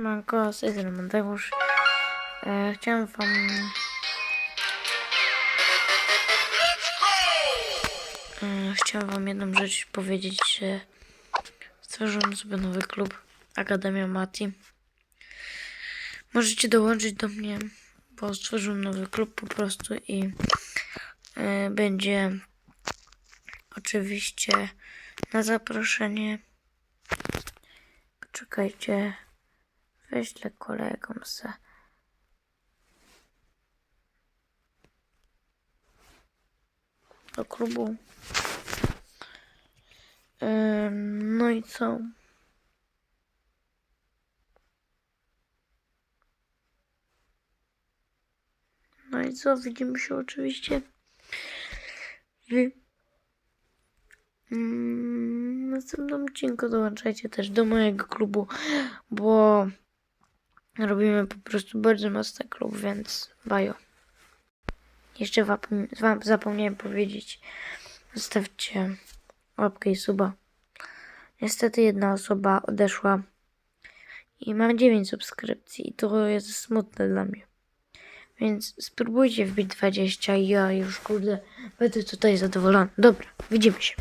Manko, z strony Mateusz. E, chciałem wam... E, chciałem wam jedną rzecz powiedzieć, że stworzyłem sobie nowy klub Akademia Mati. Możecie dołączyć do mnie, bo stworzyłem nowy klub po prostu i e, będzie oczywiście na zaproszenie. Poczekajcie. Wyślę kolegom se. Do klubu. Ym, no i co? No i co? Widzimy się oczywiście w mm, następnym odcinku. Dołączajcie też do mojego klubu, bo Robimy po prostu bardzo mocny klub, więc bajo. Jeszcze wam, zapomniałem powiedzieć. Zostawcie łapkę i suba. Niestety jedna osoba odeszła i mam 9 subskrypcji i to jest smutne dla mnie. Więc spróbujcie wbić 20 i ja już kurde będę tutaj zadowolony. Dobra, widzimy się.